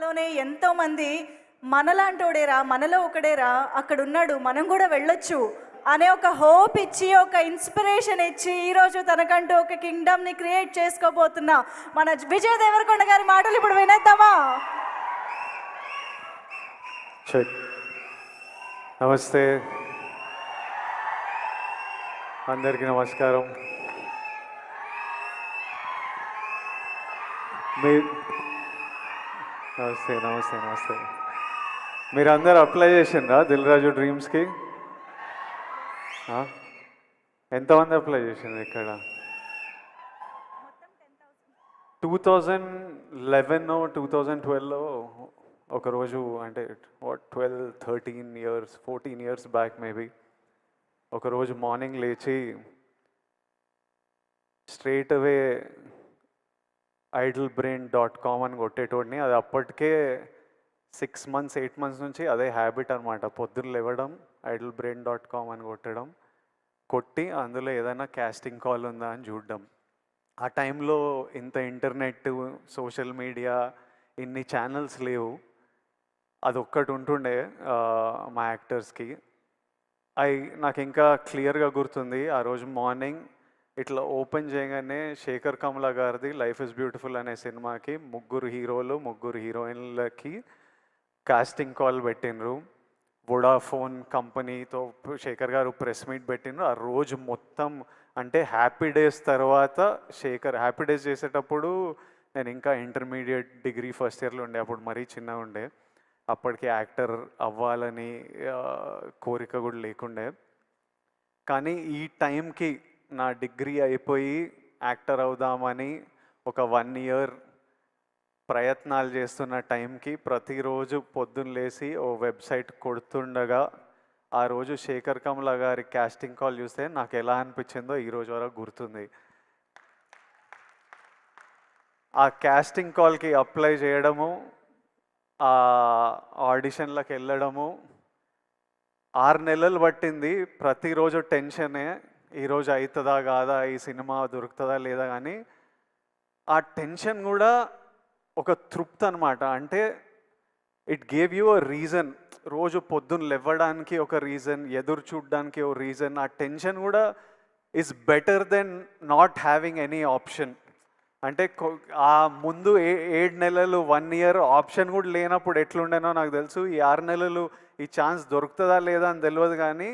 లోనే ఎంతో మంది మనలాంటోడేరా మనలో ఒకడేరా అక్కడ ఉన్నాడు మనం కూడా వెళ్ళొచ్చు అనే ఒక హోప్ ఇచ్చి ఒక ఇన్స్పిరేషన్ ఇచ్చి ఈరోజు తనకంటూ ఒక కింగ్డమ్ని క్రియేట్ చేసుకోబోతున్నా మన విజయ్ దేవరకొండ గారి మాటలు ఇప్పుడు వినేద్దామా? నమస్తే. అందరికీ నమస్కారం. మీ నమస్తే నమస్తే నమస్తే. మీరు అందరు అప్లై చేసిండ్రా దిల్ రాజు డ్రీమ్స్కి ఆ? ఎంతమంది అప్లై చేసిండ్రు ఇక్కడ? Two thousand eleven two thousand ట్వెల్వ్లో ఒకరోజు అంటే what twelve thirteen years fourteen years back maybe ఒకరోజు మార్నింగ్ లేచి straight away idle brain dot com అని కొట్టేటోడిని. అది అప్పటికే సిక్స్ మంత్స్ ఎయిట్ మంత్స్ నుంచి అదే హ్యాబిట్ అనమాట పొద్దున్న లేవడం ఐడల్ బ్రెయిన్ డాట్ కామ్ అని కొట్టడం కొట్టి అందులో ఏదైనా క్యాస్టింగ్ కాల్ ఉందా అని చూడడం. ఆ టైంలో ఇంత ఇంటర్నెట్ సోషల్ మీడియా ఇన్ని ఛానల్స్ లేవు. అది ఒక్కటి ఉంటుండే మా యాక్టర్స్కి అవి నాకు ఇంకా క్లియర్గా గుర్తుంది ఆ రోజు మార్నింగ్ ఇట్లా ఓపెన్ చేయగానే శేఖర్ కమల గారిది లైఫ్ ఇస్ బ్యూటిఫుల్ అనే సినిమాకి ముగ్గురు హీరోలు ముగ్గురు హీరోయిన్లకి కాస్టింగ్ కాల్ పెట్టినరు వొడాఫోన్ కంపెనీతో శేఖర్ గారు ప్రెస్ మీట్ పెట్టినరు ఆ రోజు మొత్తం అంటే హ్యాపీ డేస్ తర్వాత శేఖర్ హ్యాపీ డేస్ చేసేటప్పుడు నేను ఇంకా ఇంటర్మీడియట్ డిగ్రీ ఫస్ట్ ఇయర్లో ఉండే అప్పుడు మరీ చిన్నగా ఉండే. అప్పటికి యాక్టర్ అవ్వాలని కోరిక కూడా లేకుండే. కానీ ఈ టైంకి నా డిగ్రీ అయిపోయి యాక్టర్ అవుదామని ఒక వన్ ఇయర్ ప్రయత్నాలు చేస్తున్న టైంకి ప్రతిరోజు పొద్దున్న లేసి ఓ వెబ్సైట్ కొడుతుండగా ఆ రోజు శేఖర్ కమల గారి క్యాస్టింగ్ కాల్ చూస్తే నాకు ఎలా అనిపించిందో ఈరోజు వరకు గుర్తుంది. ఆ క్యాస్టింగ్ కాల్కి అప్లై చేయడము ఆ ఆడిషన్లకు వెళ్ళడము ఆరు నెలలు పట్టింది. ప్రతిరోజు టెన్షనే ఈరోజు అవుతుందా కాదా? ఈ సినిమా దొరుకుతుందా లేదా కానీ ఆ టెన్షన్ కూడా ఒక తృప్తి అనమాట అంటే it gave you a reason. రోజు పొద్దున్న లేవడానికి ఒక రీజన్ ఎదురు చూడడానికి ఒక రీజన్. ఆ టెన్షన్ కూడా is better than not having any option అంటే ఆ ముందు ఏ ఏడు నెలలు వన్ ఇయర్ ఆప్షన్ కూడా లేనప్పుడు ఎట్లుండేనో నాకు తెలుసు. ఈ ఆరు నెలలు ఈ ఛాన్స్ దొరుకుతుందా లేదా అని తెలియదు కానీ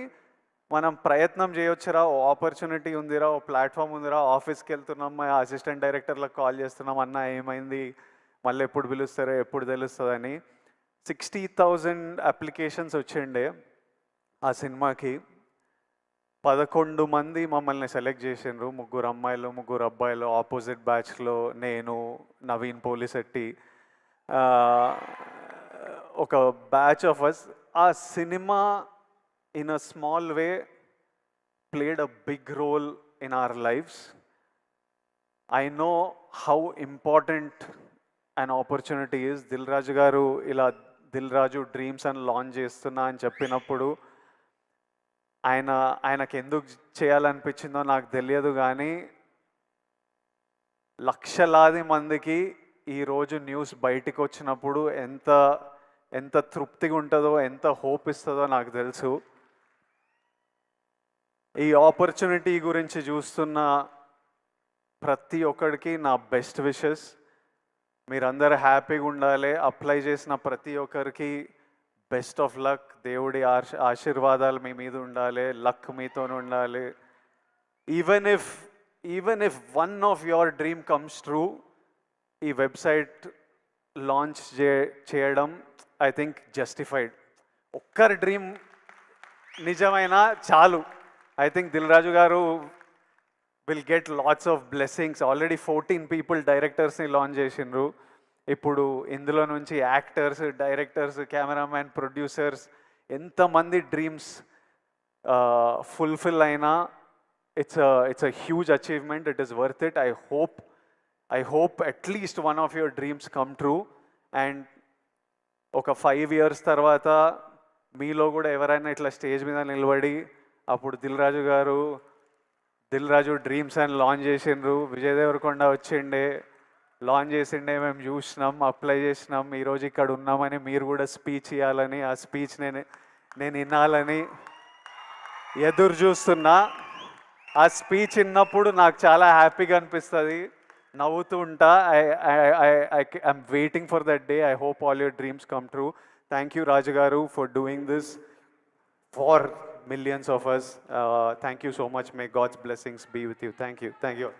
మనం ప్రయత్నం చేయొచ్చురా ఓ ఆపర్చునిటీ ఉందిరా ఓ ప్లాట్ఫామ్ ఉందిరా ఆఫీస్కి వెళ్తున్నాం మా అసిస్టెంట్ డైరెక్టర్లకు కాల్ చేస్తున్నాం అన్న ఏమైంది మళ్ళీ ఎప్పుడు పిలుస్తారో ఎప్పుడు తెలుస్తుందని. సిక్స్టీ థౌజండ్ అప్లికేషన్స్ వచ్చిండే ఆ సినిమాకి. పదకొండు మంది మమ్మల్ని సెలెక్ట్ చేసిండ్రు ముగ్గురు అమ్మాయిలు ముగ్గురు అబ్బాయిలు ఆపోజిట్ బ్యాచ్లో నేను నవీన్ పోలిశెట్టి ఒక బ్యాచ్ ఆఫ్ అస్ ఆ cinema in a small way played a big role in our lives I know how important and opportunity is Dil Raju గారు ఇలా దిల్ రాజు డ్రీమ్స్ అని లాంచ్ చేస్తున్నా అని చెప్పినప్పుడు ఆయన ఆయనకు ఎందుకు చేయాలనిపించిందో నాకు తెలియదు కానీ లక్షలాది మందికి ఈరోజు న్యూస్ బయటికి వచ్చినప్పుడు ఎంత ఎంత తృప్తిగా ఉంటుందో ఎంత హోప్ ఇస్తుందో నాకు తెలుసు. ఈ ఆపర్చునిటీ గురించి చూస్తున్న ప్రతి ఒక్కడికి నా బెస్ట్ విషెస్ మీరందరూ హ్యాపీగా ఉండాలి. అప్లై చేసిన ప్రతి ఒక్కరికి బెస్ట్ ఆఫ్ లక్ దేవుడి ఆశ ఆశీర్వాదాలు మీ మీద ఉండాలి. లక్ మీతో ఉండాలి. Even if even if one of your dream comes true ఈ వెబ్సైట్ లాంచ్ చే చేయడం ఐ థింక్ జస్టిఫైడ్ ఒక్కరి డ్రీమ్ నిజమైన చాలు. I think Dil Raju garu will get lots of blessings already fourteen people డైరెక్టర్స్ని launch చేసిండ్రు. ఇప్పుడు ఇందులో నుంచి యాక్టర్స్ డైరెక్టర్స్ కెమెరామ్యాన్ ప్రొడ్యూసర్స్ ఎంతమంది డ్రీమ్స్ ఫుల్ఫిల్ అయినా it's it's a huge achievement it is worth it I hope I hope at least one of your dreams come true and ఒక five years తర్వాత మీలో కూడా ఎవరైనా ఇట్లా స్టేజ్ మీద నిలబడి అప్పుడు దిల్ రాజు గారు దిల్ రాజు డ్రీమ్స్ అని లాంచ్ చేసిండ్రు. విజయ్ దేవరకొండ వచ్చిండే. లాంచ్ చేసిండే మేము చూసినాం అప్లై చేసినాం. ఈరోజు ఇక్కడ ఉన్నామని మీరు కూడా స్పీచ్ ఇవ్వాలని ఆ స్పీచ్ నేను నేను వినాలని ఎదురు చూస్తున్నా. ఆ స్పీచ్ విన్నప్పుడు నాకు చాలా హ్యాపీగా అనిపిస్తుంది. నవ్వుతూ ఉంటా. I I I'm waiting for that day. I hope all your dreams come true. Thank you Raju garu for doing this for millions of us. Uh, thank you so much. May God's blessings be with you. Thank you. Thank you.